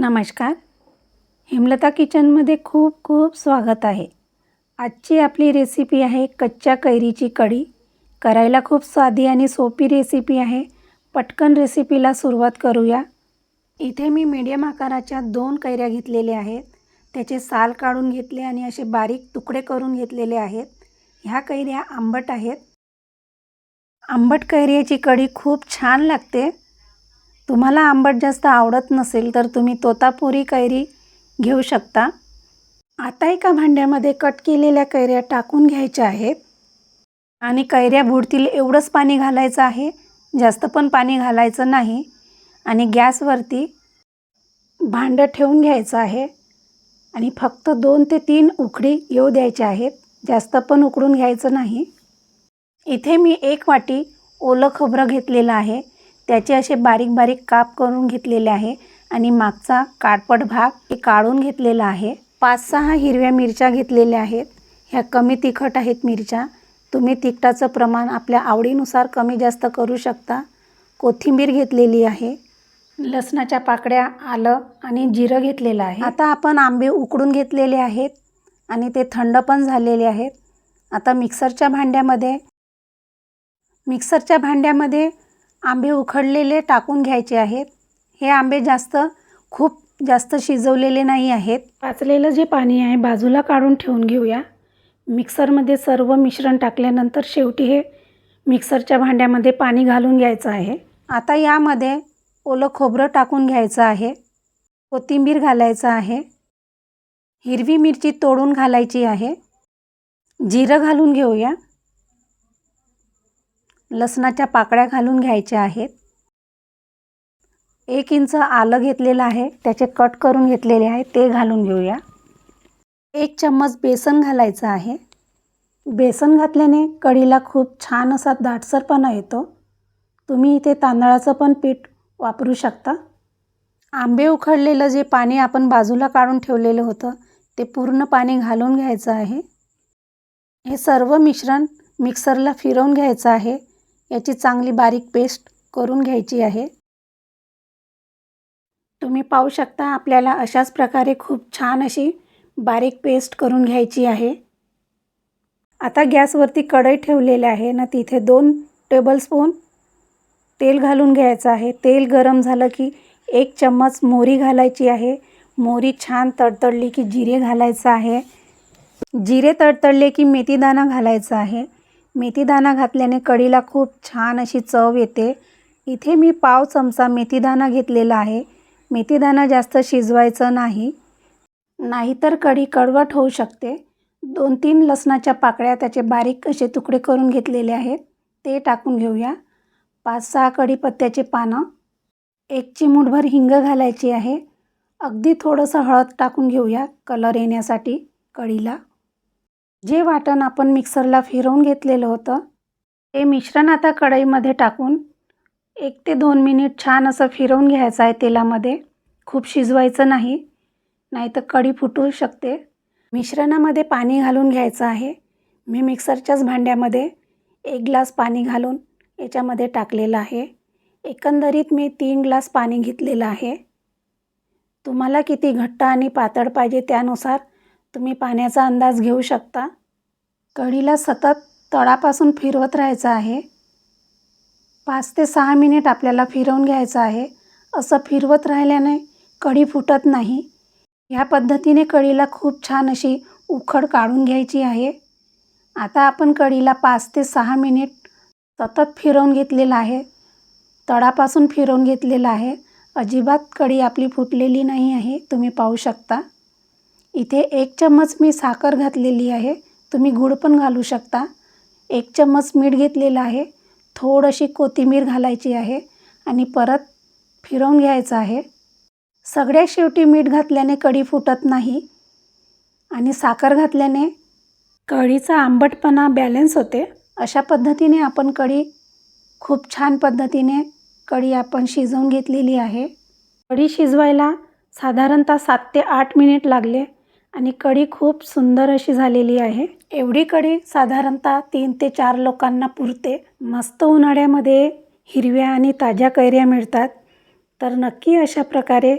नमस्कार. हेमलता किचनमध्ये खूप खूप स्वागत आहे. आजची आपली रेसिपी आहे कच्च्या कैरीची कढी. करायला खूप साधी आणि सोपी रेसिपी आहे. पटकन रेसिपीला सुरुवात करूया. इथे मी मीडियम आकाराच्या दोन कैऱ्या घेतलेल्या आहेत. त्याचे साल काढून घेतले आणि असे बारीक तुकडे करून घेतलेले आहेत. ह्या कैऱ्या आंबट आहेत. आंबट कैऱ्याची कढी खूप छान लागते. तुम्हाला आंबट जास्त आवडत नसेल तर तुम्ही तोतापुरी कैरी घेऊ शकता. आता एका भांड्यामध्ये कट केलेल्या कैऱ्या टाकून घ्यायच्या आहेत. आणि कैऱ्या बुडतील एवढंच पाणी घालायचं आहे. जास्त पण पाणी घालायचं नाही. आणि गॅसवरती भांडं ठेवून घ्यायचं आहे. आणि फक्त दोन ते तीन उकडी येऊ द्यायचे आहेत. जास्त पण उकडून घ्यायचं नाही. इथे मी एक वाटी ओलं खोबरं घेतलेलं आहे. त्याचे असे बारीक बारीक काप करून घेतलेले आहे आणि मागचा काळपट भाग हे काढून घेतलेला आहे. पाच सहा हिरव्या मिरच्या घेतलेल्या आहेत. ह्या कमी तिखट आहेत मिरच्या. तुम्ही तिखटाचं प्रमाण आपल्या आवडीनुसार कमी जास्त करू शकता. कोथिंबीर घेतलेली आहे. लसणाच्या पाकड्या आलं आणि जिरं घेतलेलं आहे. आता आपण आंबे उकडून घेतलेले आहेत आणि ते थंड पण झालेले आहेत. आता मिक्सरच्या भांड्यामध्ये मिक्सरच्या भांड्यामध्ये आंबे उखडलेले टाकून घ्यायचे आहेत. हे आंबे जास्त खूप जास्त शिजवलेले नाही आहेत. पाचलेलं जे पाणी आहे बाजूला काढून ठेवून घेऊया. मिक्सरमध्ये सर्व मिश्रण टाकल्यानंतर शेवटी हे मिक्सरच्या भांड्यामध्ये पाणी घालून घ्यायचं आहे. आता यामध्ये ओलं खोबरं टाकून घ्यायचं आहे. कोथिंबीर घालायचं आहे. हिरवी मिरची तोडून घालायची आहे. जिरं घालून घेऊया. लसणाच्या पाकळ्या घालून घ्यायच्या आहेत. एक इंच आलं घेतलेलं आहे. त्याचे कट करून घेतलेले आहे. ते घालून घेऊया. एक चम्मच बेसन घालायचं आहे. बेसन घातल्याने कढीला खूप छान असा दाटसरपणा येतो. तुम्ही इथे तांदळाचं पण पीठ वापरू शकता. आंबे उखडलेलं जे पाणी आपण बाजूला काढून ठेवलेलं होतं ते पूर्ण पाणी घालून घ्यायचं आहे. हे सर्व मिश्रण मिक्सरला फिरवून घ्यायचं आहे. याची चांगली बारीक पेस्ट करून घ्यायची आहे. तुम्ही पाहू शकता आपल्याला अशाच प्रकारे खूप छान अशी बारीक पेस्ट करून घ्यायची आहे. आता गॅसवरती कढई ठेवलेली आहे. ना तिथे दोन टेबलस्पून तेल घालून घ्यायचं आहे. तेल गरम झालं की एक चम्मच मोहरी घालायची आहे. मोहरी छान तडतडली की जिरे घालायचं आहे. जिरे तडतडले की मेथीदाणा घालायचा आहे. मेथीदाणा घातल्याने कढीला खूप छान अशी चव येते. इथे मी पाव चमचा मेथीदाणा घेतलेला आहे. मेथीदाणा जास्त शिजवायचं नाही. नाहीतर कढी कडवट होऊ शकते. दोन तीन लसणाच्या पाकळ्या त्याचे बारीक असे तुकडे करून घेतलेले आहेत. ते टाकून घेऊया. पाच सहा कढीपत्त्याचे पानं. एक चिमूटभर हिंग घालायची आहे. अगदी थोडंसं हळद टाकून घेऊया. कलर येण्यासाठी कढीला जे वाटण आपण मिक्सरला फिरवून घेतलेलं होतं ते मिश्रण आता कढईमध्ये टाकून एक ते दोन मिनिट छान असं फिरवून घ्यायचं आहे तेलामध्ये. खूप शिजवायचं नाही नाही तर कढी फुटू शकते. मिश्रणामध्ये पाणी घालून घ्यायचं आहे. मी मिक्सरच्याच भांड्यामध्ये एक ग्लास पाणी घालून याच्यामध्ये टाकलेलं आहे. एकंदरीत मी तीन ग्लास पाणी घेतलेलं आहे. तुम्हाला किती घट्ट आणि पातळ पाहिजे त्यानुसार तुम्ही पाण्याचा अंदाज घेऊ शकता? कढीला सतत तळापासून फिरवत राहायचं आहे. पाच ते सहा मिनिट आपल्याला फिरवून घ्यायचं आहे. असं फिरवत राहिल्याने कढी फुटत नाही. ह्या पद्धतीने कढीला खूप छान अशी उखड काढून घ्यायची आहे. आता आपण कढीला पाच ते सहा मिनिट सतत फिरवून घेतलेलं आहे. तळापासून फिरवून घेतलेलं आहे. अजिबात कढी आपली फुटलेली नाही आहे. तुम्ही पाहू शकता. इथे एक चम्मच मी साखर घातलेली आहे. तुम्ही गूळ पण घालू शकता. एक चम्मच मीठ घेतलेलं आहे. थोडीशी कोथिंबीर घालायची आहे आणि परत फिरवून घ्यायचं आहे. सगळ्या शेवटी मीठ घातल्याने कढी फुटत नाही आणि साखर घातल्याने कढीचा आंबटपणा बॅलन्स होते. अशा पद्धतीने आपण कढी खूप छान पद्धतीने कढी आपण शिजवून घेतलेली आहे. कढी शिजवायला साधारणतः सात ते आठ मिनिट लागले. आणि कढी खूप सुंदर अशी झालेली आहे. एवढी कढी साधारणतः तीन ते चार लोकांना पुरते. मस्त उन्हाळ्यामध्ये हिरव्या आणि ताज्या कैऱ्या मिळतात. तर नक्की अशा प्रकारे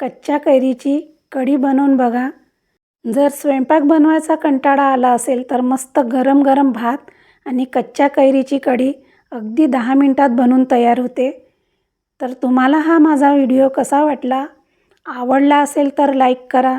कच्च्या कैरीची कढी बनवून बघा. जर स्वयंपाक बनवायचा कंटाळा आला असेल तर मस्त गरम गरम भात आणि कच्च्या कैरीची कढी अगदी दहा मिनटात बनून तयार होते. तर तुम्हाला हा माझा व्हिडिओ कसा वाटला? आवडला असेल तर लाईक करा.